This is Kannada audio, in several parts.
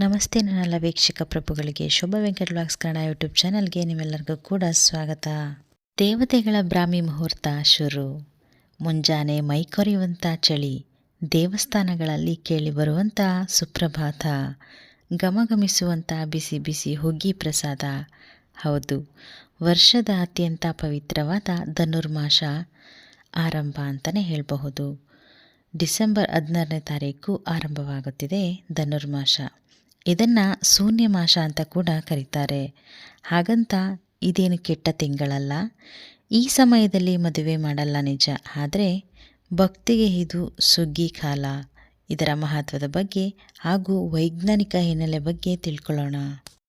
ನಮಸ್ತೆ ನನ್ನೆಲ್ಲ ವೀಕ್ಷಕ ಪ್ರಭುಗಳಿಗೆ ಶುಭ ವೆಂಕಟ ವ್ಲಾಗ್ಸ್ ಕನ್ನಡ ಯೂಟ್ಯೂಬ್ ಚಾನಲ್ಗೆ ನಿಮ್ಮೆಲ್ಲರಿಗೂ ಕೂಡ ಸ್ವಾಗತ. ದೇವತೆಗಳ ಬ್ರಾಹ್ಮಿ ಮುಹೂರ್ತ ಶುರು. ಮುಂಜಾನೆ ಮೈಕೊರೆಯುವಂಥ ಚಳಿ, ದೇವಸ್ಥಾನಗಳಲ್ಲಿ ಕೇಳಿಬರುವಂಥ ಸುಪ್ರಭಾತ ಗಮಗಮಿಸುವಂಥ ಬಿಸಿ ಬಿಸಿ ಹುಗ್ಗಿ ಪ್ರಸಾದ. ಹೌದು, ವರ್ಷದ ಅತ್ಯಂತ ಪವಿತ್ರವಾದ ಧನುರ್ಮಾಸ ಆರಂಭ ಅಂತಲೇ ಹೇಳಬಹುದು. ಡಿಸೆಂಬರ್ ಹದಿನಾರನೇ ತಾರೀಕು ಆರಂಭವಾಗುತ್ತಿದೆ ಧನುರ್ಮಾಸ. ಇದನ್ನು ಶೂನ್ಯ ಮಾಸ ಅಂತ ಕೂಡ ಕರೀತಾರೆ. ಹಾಗಂತ ಇದೇನು ಕೆಟ್ಟ ತಿಂಗಳಲ್ಲ. ಈ ಸಮಯದಲ್ಲಿ ಮದುವೆ ಮಾಡಲ್ಲ ನಿಜ. ಆದರೆ ಭಕ್ತಿಗೆ ಇದು ಸುಗ್ಗಿ ಕಾಲ. ಇದರ ಮಹತ್ವದ ಬಗ್ಗೆ ಹಾಗೂ ವೈಜ್ಞಾನಿಕ ಹಿನ್ನೆಲೆ ಬಗ್ಗೆ ತಿಳ್ಕೊಳ್ಳೋಣ.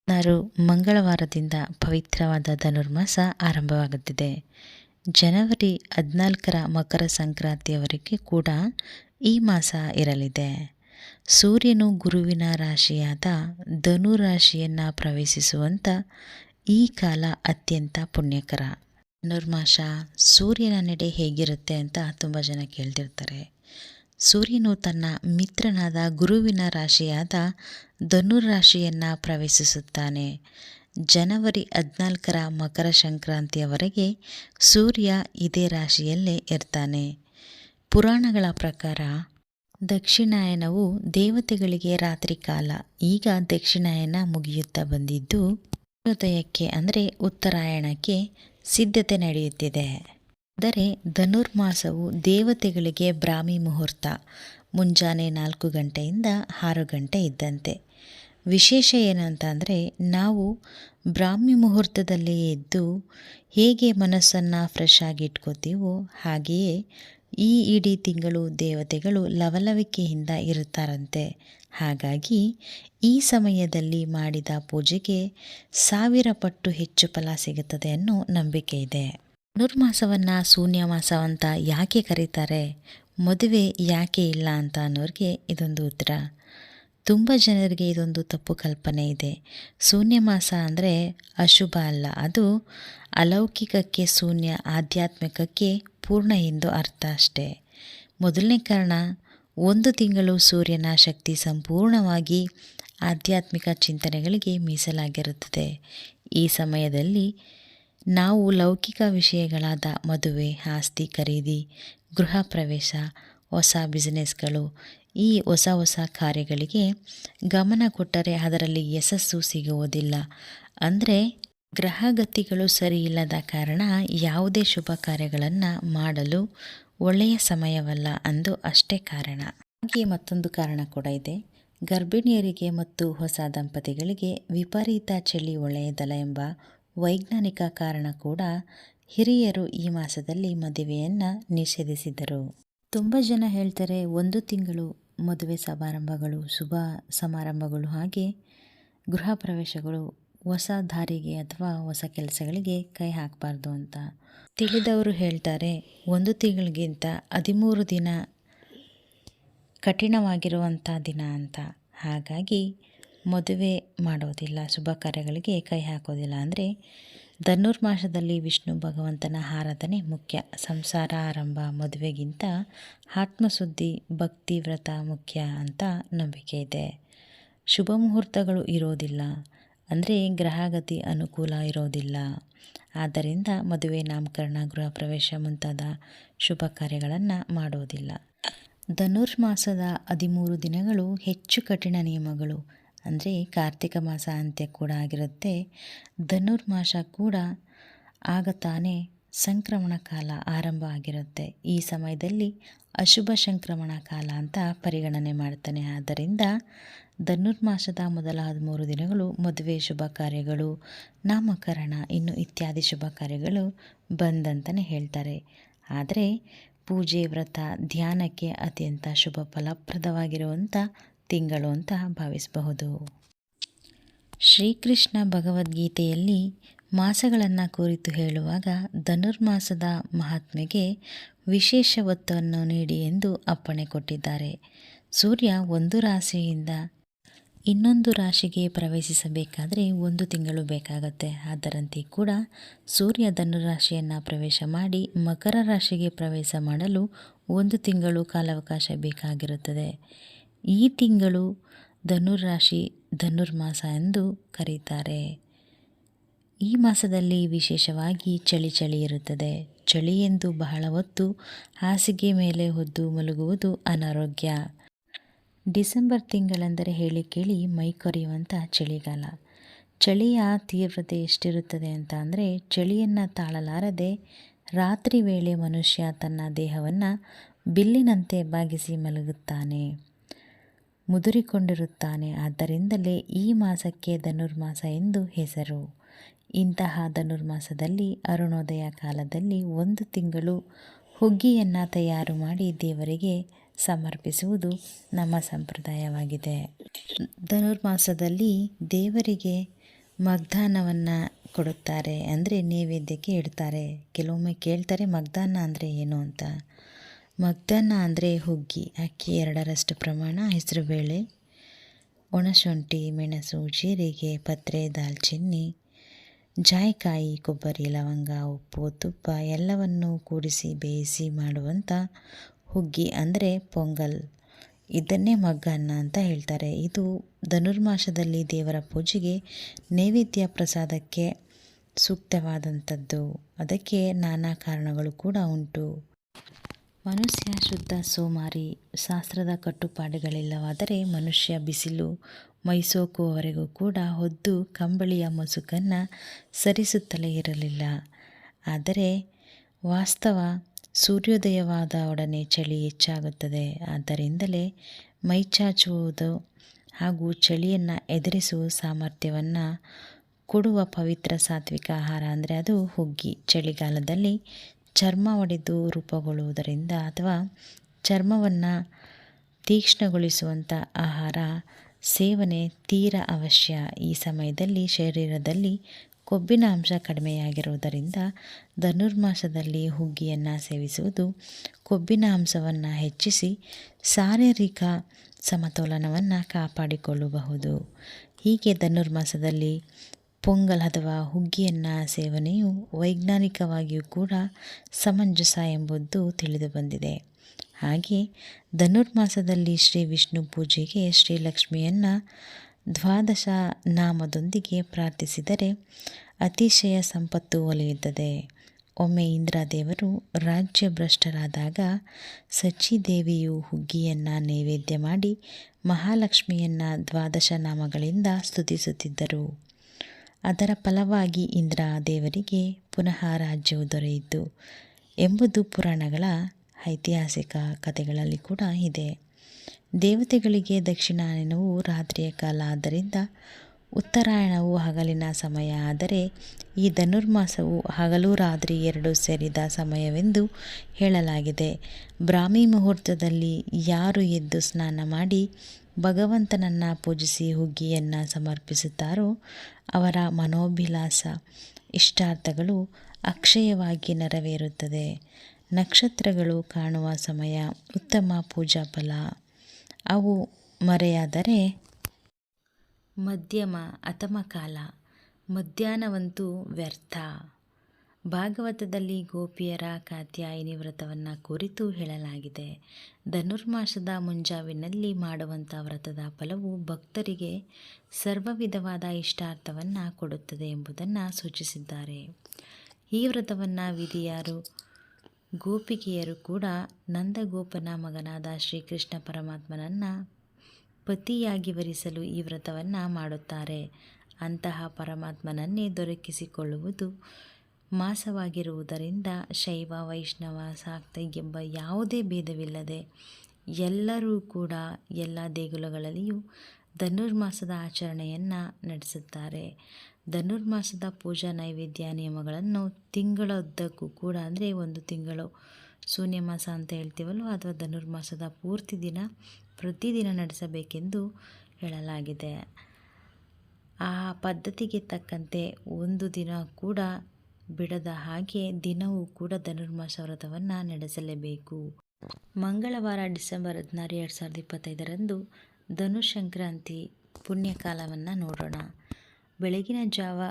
ನಾರು ಮಂಗಳವಾರದಿಂದ ಪವಿತ್ರವಾದ ಧನುರ್ಮಾಸ ಆರಂಭವಾಗುತ್ತಿದೆ. ಜನವರಿ ಹದಿನಾಲ್ಕರ ಮಕರ ಸಂಕ್ರಾಂತಿಯವರೆಗೆ ಕೂಡ ಈ ಮಾಸ ಇರಲಿದೆ. ಸೂರ್ಯನು ಗುರುವಿನ ರಾಶಿಯಾದ ಧನು ರಾಶಿಯನ್ನು ಪ್ರವೇಶಿಸುವಂಥ ಈ ಕಾಲ ಅತ್ಯಂತ ಪುಣ್ಯಕರ. ಧನುರ್ಮಾಸ ಸೂರ್ಯನ ನಡೆ ಹೇಗಿರುತ್ತೆ ಅಂತ ತುಂಬ ಜನ ಕೇಳ್ತಿರ್ತಾರೆ. ಸೂರ್ಯನು ತನ್ನ ಮಿತ್ರನಾದ ಗುರುವಿನ ರಾಶಿಯಾದ ಧನುರಾಶಿಯನ್ನು ಪ್ರವೇಶಿಸುತ್ತಾನೆ. ಜನವರಿ ಹದಿನಾಲ್ಕರ ಮಕರ ಸಂಕ್ರಾಂತಿಯವರೆಗೆ ಸೂರ್ಯ ಇದೇ ರಾಶಿಯಲ್ಲೇ ಇರ್ತಾನೆ. ಪುರಾಣಗಳ ಪ್ರಕಾರ ದಕ್ಷಿಣಾಯನವು ದೇವತೆಗಳಿಗೆ ರಾತ್ರಿ ಕಾಲ. ಈಗ ದಕ್ಷಿಣಾಯನ ಮುಗಿಯುತ್ತಾ ಬಂದಿದ್ದು ಸೂರ್ಯೋದಯಕ್ಕೆ ಅಂದರೆ ಉತ್ತರಾಯಣಕ್ಕೆ ಸಿದ್ಧತೆ ನಡೆಯುತ್ತಿದೆ. ಆದರೆ ಧನುರ್ಮಾಸವು ದೇವತೆಗಳಿಗೆ ಬ್ರಾಹ್ಮಿ ಮುಹೂರ್ತ. ಮುಂಜಾನೆ ನಾಲ್ಕು ಗಂಟೆಯಿಂದ ಆರು ಗಂಟೆ ಇದ್ದಂತೆ. ವಿಶೇಷ ಏನಂತಂದರೆ, ನಾವು ಬ್ರಾಹ್ಮಿ ಮುಹೂರ್ತದಲ್ಲಿ ಎದ್ದು ಹೇಗೆ ಮನಸ್ಸನ್ನು ಫ್ರೆಶ್ ಆಗಿ ಇಟ್ಕೋತೀವೋ ಹಾಗೆಯೇ ಈ ಇಡೀ ತಿಂಗಳು ದೇವತೆಗಳು ಲವಲವಿಕೆಯಿಂದ ಇರುತ್ತಾರಂತೆ. ಹಾಗಾಗಿ ಈ ಸಮಯದಲ್ಲಿ ಮಾಡಿದ ಪೂಜೆಗೆ ಸಾವಿರ ಪಟ್ಟು ಹೆಚ್ಚು ಫಲ ಸಿಗುತ್ತದೆ ಅನ್ನೋ ನಂಬಿಕೆ ಇದೆ. ಧನುರ್ಮಾಸವನ್ನು ಶೂನ್ಯ ಮಾಸ ಅಂತ ಯಾಕೆ ಕರೀತಾರೆ? ಮದುವೆ ಯಾಕೆ ಇಲ್ಲ ಅಂತ ಅನ್ನೋರಿಗೆ ಇದೊಂದು ಉತ್ತರ. ತುಂಬ ಜನರಿಗೆ ಇದೊಂದು ತಪ್ಪು ಕಲ್ಪನೆ ಇದೆ. ಶೂನ್ಯ ಮಾಸ ಅಂದರೆ ಅಶುಭ ಅಲ್ಲ. ಅದು ಅಲೌಕಿಕಕ್ಕೆ ಶೂನ್ಯ, ಆಧ್ಯಾತ್ಮಿಕಕ್ಕೆ ಪೂರ್ಣ ಎಂದು ಅರ್ಥ ಅಷ್ಟೇ. ಮೊದಲನೇ ಕಾರಣ, ಒಂದು ತಿಂಗಳು ಸೂರ್ಯನ ಶಕ್ತಿ ಸಂಪೂರ್ಣವಾಗಿ ಆಧ್ಯಾತ್ಮಿಕ ಚಿಂತನೆಗಳಿಗೆ ಮೀಸಲಾಗಿರುತ್ತದೆ. ಈ ಸಮಯದಲ್ಲಿ ನಾವು ಲೌಕಿಕ ವಿಷಯಗಳಾದ ಮದುವೆ, ಆಸ್ತಿ ಖರೀದಿ, ಗೃಹ ಪ್ರವೇಶ ಹೊಸ ಬಿಸಿನೆಸ್ಗಳು, ಈ ಹೊಸ ಹೊಸ ಕಾರ್ಯಗಳಿಗೆ ಗಮನ ಕೊಟ್ಟರೆ ಅದರಲ್ಲಿ ಯಶಸ್ಸು ಸಿಗುವುದಿಲ್ಲ. ಅಂದರೆ ಗ್ರಹಗತಿಗಳು ಸರಿಯಿಲ್ಲದ ಕಾರಣ ಯಾವುದೇ ಶುಭ ಕಾರ್ಯಗಳನ್ನು ಮಾಡಲು ಒಳ್ಳೆಯ ಸಮಯವಲ್ಲ ಅಂದು ಅಷ್ಟೇ ಕಾರಣ. ಹಾಗೆ ಮತ್ತೊಂದು ಕಾರಣ ಕೂಡ ಇದೆ. ಗರ್ಭಿಣಿಯರಿಗೆ ಮತ್ತು ಹೊಸ ದಂಪತಿಗಳಿಗೆ ವಿಪರೀತ ಚಳಿ ಒಳ್ಳೆಯದಲ್ಲ ಎಂಬ ವೈಜ್ಞಾನಿಕ ಕಾರಣ ಕೂಡ ಹಿರಿಯರು ಈ ಮಾಸದಲ್ಲಿ ಮದುವೆಯನ್ನು ನಿಷೇಧಿಸಿದರು. ತುಂಬ ಜನ ಹೇಳ್ತಾರೆ, ಒಂದು ತಿಂಗಳು ಮದುವೆ ಸಮಾರಂಭಗಳು, ಶುಭ ಸಮಾರಂಭಗಳು, ಹಾಗೆ ಗೃಹ ಪ್ರವೇಶಗಳು, ಹೊಸ ದಾರಿಗೆ ಅಥವಾ ಹೊಸ ಕೆಲಸಗಳಿಗೆ ಕೈ ಹಾಕಬಾರ್ದು ಅಂತ. ತಿಳಿದವರು ಹೇಳ್ತಾರೆ, ಒಂದು ತಿಂಗಳಿಗಿಂತ ಹದಿಮೂರು ದಿನ ಕಠಿಣವಾಗಿರುವಂಥ ದಿನ ಅಂತ. ಹಾಗಾಗಿ ಮದುವೆ ಮಾಡೋದಿಲ್ಲ, ಶುಭ ಕಾರ್ಯಗಳಿಗೆ ಕೈ ಹಾಕೋದಿಲ್ಲ. ಅಂದರೆ ಧನುರ್ಮಾಸದಲ್ಲಿ ವಿಷ್ಣು ಭಗವಂತನ ಆರಾಧನೆ ಮುಖ್ಯ. ಸಂಸಾರ ಆರಂಭ ಮದುವೆಗಿಂತ ಆತ್ಮಸುದ್ದಿ ಭಕ್ತಿ ವ್ರತ ಮುಖ್ಯ ಅಂತ ನಂಬಿಕೆ ಇದೆ. ಶುಭ ಮುಹೂರ್ತಗಳು ಇರೋದಿಲ್ಲ. ಅಂದರೆ ಗ್ರಹಗತಿ ಅನುಕೂಲ ಇರೋದಿಲ್ಲ. ಆದ್ದರಿಂದ ಮದುವೆ, ನಾಮಕರಣ, ಗೃಹ ಪ್ರವೇಶ ಮುಂತಾದ ಶುಭ ಕಾರ್ಯಗಳನ್ನು ಮಾಡೋದಿಲ್ಲ. ಧನುರ್ಮಾಸದ ಹದಿಮೂರು ದಿನಗಳು ಹೆಚ್ಚು ಕಠಿಣ ನಿಯಮಗಳು. ಅಂದರೆ ಕಾರ್ತಿಕ ಮಾಸ ಅಂತ್ಯ ಕೂಡ ಆಗಿರುತ್ತೆ. ಧನುರ್ಮಾಸ ಕೂಡ ಆಗ ತಾನೇ ಸಂಕ್ರಮಣ ಕಾಲ ಆರಂಭ ಆಗಿರುತ್ತೆ. ಈ ಸಮಯದಲ್ಲಿ ಅಶುಭ ಸಂಕ್ರಮಣ ಕಾಲ ಅಂತ ಪರಿಗಣನೆ ಮಾಡ್ತಾನೆ. ಆದ್ದರಿಂದ ಧನುರ್ಮಾಸದ ಮೊದಲ ಹದಿಮೂರು ದಿನಗಳು ಮದುವೆ ಶುಭ ಕಾರ್ಯಗಳು, ನಾಮಕರಣ, ಇನ್ನು ಇತ್ಯಾದಿ ಶುಭ ಕಾರ್ಯಗಳು ಬಂದಂತಲೇ ಹೇಳ್ತಾರೆ. ಆದರೆ ಪೂಜೆ ವ್ರತ ಧ್ಯಾನಕ್ಕೆ ಅತ್ಯಂತ ಶುಭ ಫಲಪ್ರದವಾಗಿರುವಂಥ ತಿಂಗಳು ಅಂತ ಭಾವಿಸಬಹುದು. ಶ್ರೀಕೃಷ್ಣ ಭಗವದ್ಗೀತೆಯಲ್ಲಿ ಮಾಸಗಳನ್ನು ಕುರಿತು ಹೇಳುವಾಗ ಧನುರ್ಮಾಸದ ಮಹಾತ್ಮೆಗೆ ವಿಶೇಷ ಒತ್ತನ್ನು ನೀಡಿ ಎಂದು ಅಪ್ಪಣೆ ಕೊಟ್ಟಿದ್ದಾರೆ. ಸೂರ್ಯ ಒಂದು ರಾಶಿಯಿಂದ ಇನ್ನೊಂದು ರಾಶಿಗೆ ಪ್ರವೇಶಿಸಬೇಕಾದರೆ ಒಂದು ತಿಂಗಳು ಬೇಕಾಗುತ್ತೆ. ಅದರಂತೆ ಕೂಡ ಸೂರ್ಯ ಧನುರಾಶಿಯನ್ನು ಪ್ರವೇಶ ಮಾಡಿ ಮಕರ ರಾಶಿಗೆ ಪ್ರವೇಶ ಮಾಡಲು ಒಂದು ತಿಂಗಳು ಕಾಲಾವಕಾಶ ಬೇಕಾಗಿರುತ್ತದೆ. ಈ ತಿಂಗಳು ಧನುರಾಶಿ ಧನುರ್ಮಾಸ ಎಂದು ಕರೀತಾರೆ. ಈ ಮಾಸದಲ್ಲಿ ವಿಶೇಷವಾಗಿ ಚಳಿ ಚಳಿ ಇರುತ್ತದೆ. ಚಳಿ ಎಂದು ಬಹಳ ಹೊತ್ತು ಹಾಸಿಗೆ ಮೇಲೆ ಹೊದ್ದು ಮಲಗುವುದು ಅನಾರೋಗ್ಯ. ಡಿಸೆಂಬರ್ ತಿಂಗಳೆಂದರೆ ಹೇಳಿ ಕೇಳಿ ಮೈ ಕೊರೆಯುವಂಥ ಚಳಿಗಾಲ. ಚಳಿಯ ತೀವ್ರತೆ ಎಷ್ಟಿರುತ್ತದೆ ಅಂತ ಅಂದರೆ ಚಳಿಯನ್ನು ತಾಳಲಾರದೆ ರಾತ್ರಿ ವೇಳೆ ಮನುಷ್ಯ ತನ್ನ ದೇಹವನ್ನು ಬಿಲ್ಲಿನಂತೆ ಬಾಗಿಸಿ ಮಲಗುತ್ತಾನೆ. ಮುದುರಿಕೊಂಡಿರುತ್ತಾನೆ. ಆದ್ದರಿಂದಲೇ ಈ ಮಾಸಕ್ಕೆ ಧನುರ್ಮಾಸ ಎಂದು ಹೆಸರು. ಇಂತಹ ಧನುರ್ಮಾಸದಲ್ಲಿ, ಅರುಣೋದಯ ಕಾಲದಲ್ಲಿ ಒಂದು ತಿಂಗಳು ಹುಗ್ಗಿಯನ್ನು ತಯಾರು ಮಾಡಿ ದೇವರಿಗೆ ಸಮರ್ಪಿಸುವುದು ನಮ್ಮ ಸಂಪ್ರದಾಯವಾಗಿದೆ. ಧನುರ್ಮಾಸದಲ್ಲಿ ದೇವರಿಗೆ ಮಗ್ದಾನವನ್ನು ಕೊಡುತ್ತಾರೆ ಅಂದರೆ ನೈವೇದ್ಯಕ್ಕೆ ಇಡ್ತಾರೆ. ಕೆಲವೊಮ್ಮೆ ಕೇಳ್ತಾರೆ ಮಗ್ದಾನ ಅಂದರೆ ಏನು ಅಂತ. ಮಗ್ದಾನ ಅಂದರೆ ಹುಗ್ಗಿ, ಅಕ್ಕಿ ಎರಡರಷ್ಟು ಪ್ರಮಾಣ ಹೆಸರುಬೇಳೆ ಒಣಶುಂಠಿ, ಮೆಣಸು, ಜೀರಿಗೆ, ಪತ್ರೆ, ದಾಲ್ಚಿನ್ನಿ, ಜಾಯಿಕಾಯಿ, ಕೊಬ್ಬರಿ, ಲವಂಗ, ಉಪ್ಪು, ತುಪ್ಪ ಎಲ್ಲವನ್ನೂ ಕೂಡಿಸಿ ಬೇಯಿಸಿ ಮಾಡುವಂಥ ಹುಗ್ಗಿ ಅಂದರೆ ಪೊಂಗಲ್. ಇದನ್ನೇ ಮಗ್ಗನ್ನ ಅಂತ ಹೇಳ್ತಾರೆ. ಇದು ಧನುರ್ಮಾಸದಲ್ಲಿ ದೇವರ ಪೂಜೆಗೆ ನೈವೇದ್ಯ ಪ್ರಸಾದಕ್ಕೆ ಸೂಕ್ತವಾದಂಥದ್ದು. ಅದಕ್ಕೆ ನಾನಾ ಕಾರಣಗಳು ಕೂಡ ಉಂಟು. ಮನುಷ್ಯ ಶುದ್ಧ, ಸೋಮಾರಿ, ಶಾಸ್ತ್ರದ ಕಟ್ಟುಪಾಡುಗಳಿಲ್ಲವಾದರೆ ಮನುಷ್ಯ ಬಿಸಿಲು, ಮೈಸೋಕುವವರೆಗೂ ಕೂಡ ಹೊದ್ದು ಕಂಬಳಿಯ ಮುಸುಕನ್ನು ಸರಿಸುತ್ತಲೇ ಇರಲಿಲ್ಲ. ಆದರೆ ವಾಸ್ತವ ಸೂರ್ಯೋದಯವಾದ ಒಡನೆ ಚಳಿ ಹೆಚ್ಚಾಗುತ್ತದೆ. ಆದ್ದರಿಂದಲೇ ಮೈಚಾಚುವುದು ಹಾಗೂ ಚಳಿಯನ್ನು ಎದುರಿಸುವ ಸಾಮರ್ಥ್ಯವನ್ನು ಕೊಡುವ ಪವಿತ್ರ ಸಾತ್ವಿಕ ಆಹಾರ ಅಂದರೆ ಅದು ಹುಗ್ಗಿ. ಚಳಿಗಾಲದಲ್ಲಿ ಚರ್ಮ ಒಡೆದು ರೂಪುಗೊಳ್ಳುವುದರಿಂದ ಅಥವಾ ಚರ್ಮವನ್ನು ತೀಕ್ಷ್ಣಗೊಳಿಸುವಂಥ ಆಹಾರ, ಸೇವನೆ ತೀರ ಅವಶ್ಯ. ಈ ಸಮಯದಲ್ಲಿ ಶರೀರದಲ್ಲಿ ಕೊಬ್ಬಿನ ಅಂಶ ಕಡಿಮೆಯಾಗಿರುವುದರಿಂದ ಧನುರ್ಮಾಸದಲ್ಲಿ ಹುಗ್ಗಿಯನ್ನು ಸೇವಿಸುವುದು ಕೊಬ್ಬಿನ ಅಂಶವನ್ನು ಹೆಚ್ಚಿಸಿ ಶಾರೀರಿಕ ಸಮತೋಲನವನ್ನು ಕಾಪಾಡಿಕೊಳ್ಳಬಹುದು. ಹೀಗೆ ಧನುರ್ಮಾಸದಲ್ಲಿ ಪೊಂಗಲ್ ಅಥವಾ ಹುಗ್ಗಿಯನ್ನ ಸೇವನೆಯು ವೈಜ್ಞಾನಿಕವಾಗಿಯೂ ಕೂಡ ಸಮಂಜಸ ಎಂಬುದು ತಿಳಿದು ಬಂದಿದೆ. ಹಾಗೆ ಧನುರ್ಮಾಸದಲ್ಲಿ ಶ್ರೀ ವಿಷ್ಣು ಪೂಜೆಗೆ ಶ್ರೀಲಕ್ಷ್ಮಿಯನ್ನು ದ್ವಾದಶ ನಾಮದೊಂದಿಗೆ ಪ್ರಾರ್ಥಿಸಿದರೆ ಅತಿಶಯ ಸಂಪತ್ತು ಒಲಿಯುತ್ತದೆ. ಒಮ್ಮೆ ಇಂದ್ರಾದೇವರು ರಾಜ್ಯ ಭ್ರಷ್ಟರಾದಾಗ ಸಚಿದೇವಿಯು ಹುಗ್ಗಿಯನ್ನು ನೈವೇದ್ಯ ಮಾಡಿ ಮಹಾಲಕ್ಷ್ಮಿಯನ್ನು ದ್ವಾದಶ ನಾಮಗಳಿಂದ ಸ್ತುತಿಸುತ್ತಿದ್ದರು. ಅದರ ಫಲವಾಗಿ ಇಂದ್ರ ದೇವರಿಗೆ ಪುನಃ ರಾಜ್ಯವು ದೊರೆಯಿತು ಎಂಬುದು ಪುರಾಣಗಳ ಐತಿಹಾಸಿಕ ಕಥೆಗಳಲ್ಲಿ ಕೂಡ ಇದೆ. ದೇವತೆಗಳಿಗೆ ದಕ್ಷಿಣಾಯನವು ರಾತ್ರಿಯ ಕಾಲ ಆದ್ದರಿಂದ ಉತ್ತರಾಯಣವು ಹಗಲಿನ ಸಮಯ ಆದರೆ ಈ ಧನುರ್ಮಾಸವು ಹಗಲು ರಾತ್ರಿ ಎರಡು ಸೇರಿದ ಸಮಯವೆಂದು ಹೇಳಲಾಗಿದೆ. ಬ್ರಾಹ್ಮಿ ಮುಹೂರ್ತದಲ್ಲಿ ಯಾರು ಎದ್ದು ಸ್ನಾನ ಮಾಡಿ ಭಗವಂತನನ್ನು ಪೂಜಿಸಿ ಹುಗ್ಗಿಯನ್ನು ಸಮರ್ಪಿಸುತ್ತಾರೋ ಅವರ ಮನೋಭಿಲಾಸ, ಇಷ್ಟಾರ್ಥಗಳು ಅಕ್ಷಯವಾಗಿ ನೆರವೇರುತ್ತದೆ. ನಕ್ಷತ್ರಗಳು ಕಾಣುವ ಸಮಯ ಉತ್ತಮ ಪೂಜಾ ಫಲ. ಅವು ಮರೆಯಾದರೆ ಮಧ್ಯಮ ಅಥಮ ಕಾಲ. ಮಧ್ಯಾಹ್ನವಂತೂ ವ್ಯರ್ಥ. ಭಾಗವತದಲ್ಲಿ ಗೋಪಿಯರ ಕಾತ್ಯಾಯಿನಿ ವ್ರತವನ್ನು ಕುರಿತು ಹೇಳಲಾಗಿದೆ. ಧನುರ್ಮಾಸದ ಮುಂಜಾವಿನಲ್ಲಿ ಮಾಡುವಂಥ ವ್ರತದ ಫಲವು ಭಕ್ತರಿಗೆ ಸರ್ವ ವಿಧವಾದ ಇಷ್ಟಾರ್ಥವನ್ನು ಕೊಡುತ್ತದೆ ಎಂಬುದನ್ನು ಸೂಚಿಸಿದ್ದಾರೆ. ಈ ವ್ರತವನ್ನು ವಿಧಿಯಾರು, ಗೋಪಿಕೆಯರು ಕೂಡ ನಂದಗೋಪನ ಮಗನಾದ ಶ್ರೀಕೃಷ್ಣ ಪರಮಾತ್ಮನನ್ನು ಪತಿಯಾಗಿ ವರಿಸಲು ಈ ವ್ರತವನ್ನು ಮಾಡುತ್ತಾರೆ. ಅಂತಹ ಪರಮಾತ್ಮನನ್ನೇ ದೊರಕಿಸಿಕೊಳ್ಳುವುದು ಮಾಸವಾಗಿರುವುದರಿಂದ ಶೈವ, ವೈಷ್ಣವ ಸಾಕ್ತ ಎಂಬ ಯಾವುದೇ ಭೇದವಿಲ್ಲದೆ ಎಲ್ಲರೂ ಕೂಡ ಎಲ್ಲ ದೇಗುಲಗಳಲ್ಲಿಯೂ ಧನುರ್ಮಾಸದ ಆಚರಣೆಯನ್ನು ನಡೆಸುತ್ತಾರೆ. ಧನುರ್ಮಾಸದ ಪೂಜಾ ನೈವೇದ್ಯ ನಿಯಮಗಳನ್ನು ತಿಂಗಳದ್ದಕ್ಕೂ ಕೂಡ, ಅಂದರೆ ಒಂದು ತಿಂಗಳು ಶೂನ್ಯ ಮಾಸ ಅಂತ ಹೇಳ್ತೀವಲ್ವ, ಅಥವಾ ಧನುರ್ಮಾಸದ ಪೂರ್ತಿ ದಿನ ಪ್ರತಿದಿನ ನಡೆಸಬೇಕೆಂದು ಹೇಳಲಾಗಿದೆ. ಆ ಪದ್ಧತಿಗೆ ತಕ್ಕಂತೆ ಒಂದು ದಿನ ಕೂಡ ಬಿಡದ ಹಾಗೆ ದಿನವೂ ಕೂಡ ಧನುರ್ಮಾಸ ವ್ರತವನ್ನು ನಡೆಸಲೇಬೇಕು. ಮಂಗಳವಾರ ಡಿಸೆಂಬರ್ ಹದಿನಾರು ಎರಡು ಸಾವಿರದ ಇಪ್ಪತ್ತೈದರಂದು ಧನು ಸಂಕ್ರಾಂತಿ ಪುಣ್ಯಕಾಲವನ್ನು ನೋಡೋಣ. ಬೆಳಗಿನ ಜಾವ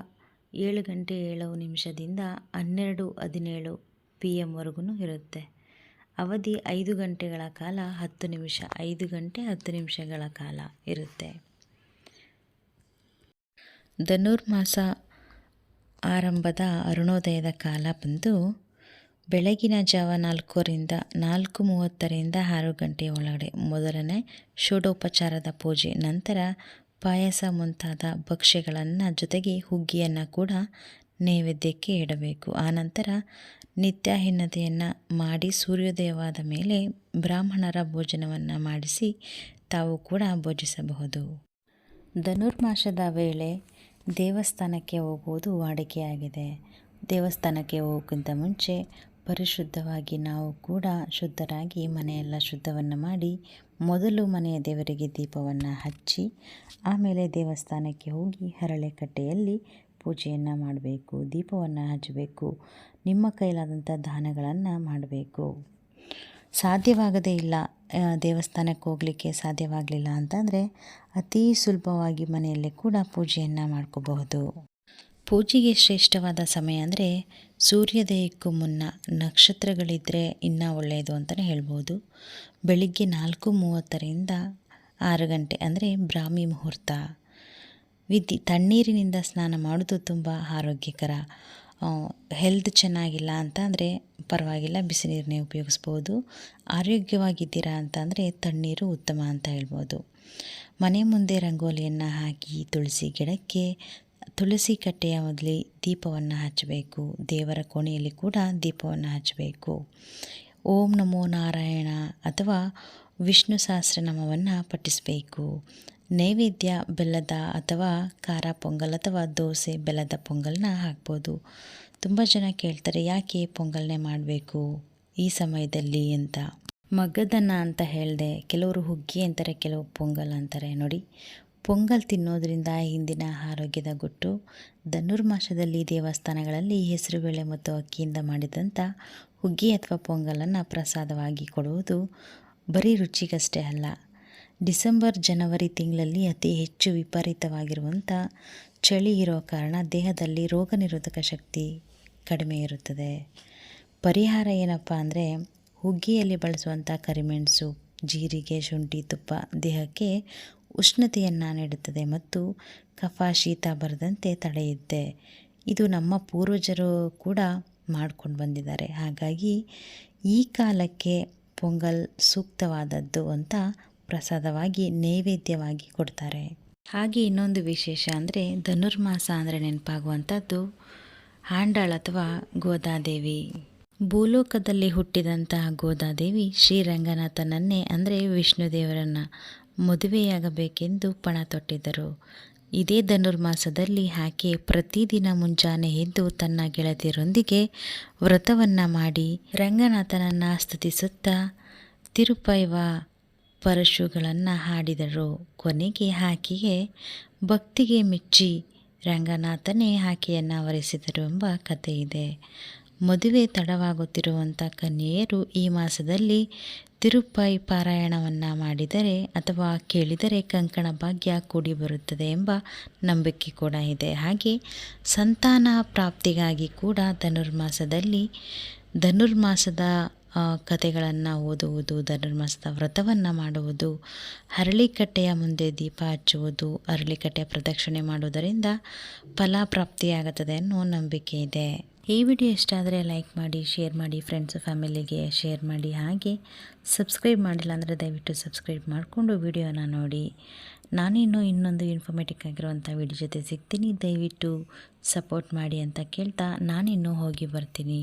ಏಳು ಗಂಟೆ ಏಳು ನಿಮಿಷದಿಂದ ಹನ್ನೆರಡು ಹದಿನೇಳು ಪಿ ಎಮ್ವರೆಗೂ ಇರುತ್ತೆ. ಅವಧಿ ಐದು ಗಂಟೆಗಳ ಕಾಲ ಹತ್ತು ನಿಮಿಷ, ಐದು ಗಂಟೆ ಹತ್ತು ನಿಮಿಷಗಳ ಕಾಲ ಇರುತ್ತೆ. ಧನುರ್ಮಾಸ ಆರಂಭದ ಅರುಣೋದಯದ ಕಾಲ ಬಂದು ಬೆಳಗಿನ ಜಾವ ನಾಲ್ಕರಿಂದ ನಾಲ್ಕು ಮೂವತ್ತರಿಂದ ಆರು ಗಂಟೆಯ ಒಳಗಡೆ. ಮೊದಲನೇ ಷೋಡೋಪಚಾರದ ಪೂಜೆ, ನಂತರ ಪಾಯಸ ಮುಂತಾದ ಭಕ್ಷ್ಯಗಳನ್ನು ಜೊತೆಗೆ ಹುಗ್ಗಿಯನ್ನು ಕೂಡ ನೈವೇದ್ಯಕ್ಕೆ ಇಡಬೇಕು. ಆನಂತರ ನಿತ್ಯಾಹಿನ್ನತೆಯನ್ನು ಮಾಡಿ ಸೂರ್ಯೋದಯವಾದ ಮೇಲೆ ಬ್ರಾಹ್ಮಣರ ಭೋಜನವನ್ನು ಮಾಡಿಸಿ ತಾವು ಕೂಡ ಭೋಜಿಸಬಹುದು. ಧನುರ್ಮಾಸದ ವೇಳೆ ದೇವಸ್ಥಾನಕ್ಕೆ ಹೋಗುವುದು ವಾಡಿಕೆಯಾಗಿದೆ. ದೇವಸ್ಥಾನಕ್ಕೆ ಹೋಗೋಕ್ಕಿಂತ ಮುಂಚೆ ಪರಿಶುದ್ಧವಾಗಿ ನಾವು ಕೂಡ ಶುದ್ಧರಾಗಿ ಮನೆಯೆಲ್ಲ ಶುದ್ಧವನ್ನು ಮಾಡಿ ಮೊದಲು ಮನೆಯ ದೇವರಿಗೆ ದೀಪವನ್ನು ಹಚ್ಚಿ ಆಮೇಲೆ ದೇವಸ್ಥಾನಕ್ಕೆ ಹೋಗಿ ಹರಳೆಕಟ್ಟೆಯಲ್ಲಿ ಪೂಜೆಯನ್ನು ಮಾಡಬೇಕು, ದೀಪವನ್ನು ಹಚ್ಚಬೇಕು, ನಿಮ್ಮ ಕೈಲಾದಂಥ ದಾನಗಳನ್ನು ಮಾಡಬೇಕು. ಸಾಧ್ಯವಾಗದೇ ಇಲ್ಲ ದೇವಸ್ಥಾನಕ್ಕೆ ಹೋಗಲಿಕ್ಕೆ ಸಾಧ್ಯವಾಗಲಿಲ್ಲ ಅಂತಂದರೆ ಅತೀ ಸುಲಭವಾಗಿ ಮನೆಯಲ್ಲೇ ಕೂಡ ಪೂಜೆಯನ್ನು ಮಾಡ್ಕೋಬಹುದು. ಪೂಜೆಗೆ ಶ್ರೇಷ್ಠವಾದ ಸಮಯ ಅಂದರೆ ಸೂರ್ಯೋದಯಕ್ಕೂ ಮುನ್ನ ನಕ್ಷತ್ರಗಳಿದ್ದರೆ ಇನ್ನೂ ಒಳ್ಳೆಯದು ಅಂತಲೇ ಹೇಳ್ಬೋದು. ಬೆಳಿಗ್ಗೆ ನಾಲ್ಕು ಮೂವತ್ತರಿಂದ ಆರು ಗಂಟೆ ಅಂದರೆ ಬ್ರಾಹ್ಮಿ ಮುಹೂರ್ತ. ವಿದ್ಯೆ ತಣ್ಣೀರಿನಿಂದ ಸ್ನಾನ ಮಾಡೋದು ತುಂಬ ಆರೋಗ್ಯಕರ. ಹೆಲ್ತ್ ಚೆನ್ನಾಗಿಲ್ಲ ಅಂತ ಅಂದರೆ ಪರವಾಗಿಲ್ಲ, ಬಿಸಿ ನೀರನ್ನೇ ಉಪಯೋಗಿಸ್ಬೋದು. ಆರೋಗ್ಯವಾಗಿದ್ದೀರಾ ಅಂತಂದರೆ ತಣ್ಣೀರು ಉತ್ತಮ ಅಂತ ಹೇಳ್ಬೋದು. ಮನೆ ಮುಂದೆ ರಂಗೋಲಿಯನ್ನು ಹಾಕಿ ತುಳಸಿ ಗಿಡಕ್ಕೆ, ತುಳಸಿ ಕಟ್ಟೆಯ ಮೊದಲೇ ದೀಪವನ್ನು ಹಚ್ಚಬೇಕು. ದೇವರ ಕೋಣೆಯಲ್ಲಿ ಕೂಡ ದೀಪವನ್ನು ಹಚ್ಚಬೇಕು. ಓಂ ನಮೋ ನಾರಾಯಣ ಅಥವಾ ವಿಷ್ಣು ಸಹಸ್ರನಾಮವನ್ನು ಪಠಿಸಬೇಕು. ನೈವೇದ್ಯ ಬೆಲ್ಲದ ಅಥವಾ ಖಾರ ಪೊಂಗಲ್ ಅಥವಾ ದೋಸೆ ಬೆಲ್ಲದ ಪೊಂಗಲ್ನ ಹಾಕ್ಬೋದು. ತುಂಬ ಜನ ಕೇಳ್ತಾರೆ, ಯಾಕೆ ಪೊಂಗಲ್ನೇ ಮಾಡಬೇಕು ಈ ಸಮಯದಲ್ಲಿ? ಅಂತ. ಮಗ್ಗದನ್ನ ಅಂತ ಹೇಳಿದೆ, ಕೆಲವರು ಹುಗ್ಗಿ ಅಂತಾರೆ ಕೆಲವು ಪೊಂಗಲ್ ಅಂತಾರೆ. ನೋಡಿ, ಪೊಂಗಲ್ ತಿನ್ನೋದ್ರಿಂದ ಹಿಂದಿನ ಆರೋಗ್ಯದ ಗುಟ್ಟು, ಧನುರ್ಮಾಸದಲ್ಲಿ ದೇವಸ್ಥಾನಗಳಲ್ಲಿ ಹೆಸರುಬೇಳೆ ಮತ್ತು ಅಕ್ಕಿಯಿಂದ ಮಾಡಿದಂಥ ಹುಗ್ಗಿ ಅಥವಾ ಪೊಂಗಲನ್ನು ಪ್ರಸಾದವಾಗಿ ಕೊಡುವುದು ಬರೀ ರುಚಿಗಷ್ಟೇ ಅಲ್ಲ. ಡಿಸೆಂಬರ್ ಜನವರಿ ತಿಂಗಳಲ್ಲಿ ಅತಿ ಹೆಚ್ಚು ವಿಪರೀತವಾಗಿರುವಂಥ ಚಳಿ ಇರೋ ಕಾರಣ ದೇಹದಲ್ಲಿ ರೋಗ ನಿರೋಧಕ ಶಕ್ತಿ ಕಡಿಮೆ ಇರುತ್ತದೆ. ಪರಿಹಾರ ಏನಪ್ಪ ಅಂದರೆ ಹುಗ್ಗಿಯಲ್ಲಿ ಬಳಸುವಂಥ ಕರಿಮೆಣಸು, ಜೀರಿಗೆ, ಶುಂಠಿ, ತುಪ್ಪ ದೇಹಕ್ಕೆ ಉಷ್ಣತೆಯನ್ನು ನೀಡುತ್ತದೆ ಮತ್ತು ಕಫ, ಶೀತ ಬರದಂತೆ ತಡೆಯುತ್ತೆ. ಇದು ನಮ್ಮ ಪೂರ್ವಜರು ಕೂಡ ಮಾಡ್ಕೊಂಡು ಬಂದಿದ್ದಾರೆ. ಹಾಗಾಗಿ ಈ ಕಾಲಕ್ಕೆ ಪೊಂಗಲ್ ಸೂಕ್ತವಾದದ್ದು ಅಂತ ಪ್ರಸಾದವಾಗಿ, ನೈವೇದ್ಯವಾಗಿ ಕೊಡ್ತಾರೆ. ಹಾಗೆ ಇನ್ನೊಂದು ವಿಶೇಷ ಅಂದರೆ ಧನುರ್ಮಾಸ ಅಂದರೆ ನೆನಪಾಗುವಂಥದ್ದು. ಹಾಂಡಾಳ್ ಅಥವಾ ಗೋದಾದೇವಿ. ಭೂಲೋಕದಲ್ಲಿ ಹುಟ್ಟಿದಂತಹ ಗೋದಾದೇವಿ ಶ್ರೀರಂಗನಾಥನನ್ನೇ ಅಂದರೆ ವಿಷ್ಣುದೇವರನ್ನು ಮದುವೆಯಾಗಬೇಕೆಂದು ಪಣ ತೊಟ್ಟಿದ್ದರು. ಇದೇ ಧನುರ್ಮಾಸದಲ್ಲಿ ಆಕೆ ಪ್ರತಿದಿನ ಮುಂಜಾನೆ ಎದ್ದು ತನ್ನ ಗೆಳತಿಯರೊಂದಿಗೆ ವ್ರತವನ್ನು ಮಾಡಿ ರಂಗನಾಥನನ್ನು ಸ್ತುತಿಸುತ್ತಾ, ತಿರುಪೈವ ಪರಶುಗಳನ್ನು ಹಾಡಿದರು ಕೊನೆಗೆ ಹಾಕಿಗೆ ಭಕ್ತಿಗೆ ಮೆಚ್ಚಿ ರಂಗನಾಥನೇ ಆಕೆಯನ್ನು ವರಿಸಿದರು ಎಂಬ ಕಥೆ ಇದೆ ಮದುವೆ ತಡವಾಗುತ್ತಿರುವಂಥ ಕನ್ಯೆಯರು ಈ ಮಾಸದಲ್ಲಿ ತಿರುಪಾಯಿ ಪಾರಾಯಣವನ್ನು ಮಾಡಿದರೆ ಅಥವಾ ಕೇಳಿದರೆ ಕಂಕಣ ಭಾಗ್ಯ ಕೂಡಿ ಬರುತ್ತದೆ ಎಂಬ ನಂಬಿಕೆ ಕೂಡ ಇದೆ. ಹಾಗೆ ಸಂತಾನ ಪ್ರಾಪ್ತಿಗಾಗಿ ಕೂಡ ಧನುರ್ಮಾಸದಲ್ಲಿ, ಧನುರ್ಮಾಸದ ಕಥೆಗಳನ್ನು ಓದುವುದು, ಧರ್ಮಸ್ಥ ವ್ರತವನ್ನು ಮಾಡುವುದು ಹರಳಿಕಟ್ಟೆಯ ಮುಂದೆ ದೀಪ ಹಚ್ಚುವುದು, ಅರಳಿಕಟ್ಟೆಯ ಪ್ರದಕ್ಷಿಣೆ ಮಾಡುವುದರಿಂದ ಫಲಪ್ರಾಪ್ತಿಯಾಗುತ್ತದೆ ಅನ್ನೋ ನಂಬಿಕೆ ಇದೆ. ಈ ವಿಡಿಯೋ ಇಷ್ಟ ಆದರೆ ಲೈಕ್ ಮಾಡಿ, ಶೇರ್ ಮಾಡಿ ಫ್ರೆಂಡ್ಸ್ ಫ್ಯಾಮಿಲಿಗೆ ಶೇರ್ ಮಾಡಿ, ಹಾಗೆ ಸಬ್ಸ್ಕ್ರೈಬ್ ಮಾಡಿಲ್ಲ ಅಂದರೆ ದಯವಿಟ್ಟು ಸಬ್ಸ್ಕ್ರೈಬ್ ಮಾಡಿಕೊಂಡು ವಿಡಿಯೋನ ನೋಡಿ. ನಾನಿನ್ನೂ ಇನ್ನೊಂದು ಇನ್ಫಾರ್ಮೇಟಿಕ್ ಆಗಿರುವಂಥ ವಿಡಿಯೋ ಜೊತೆ ಸಿಗ್ತೀನಿ. ದಯವಿಟ್ಟು ಸಪೋರ್ಟ್ ಮಾಡಿ ಅಂತ ಕೇಳ್ತಾ ನಾನಿನ್ನೂ ಹೋಗಿ ಬರ್ತೀನಿ.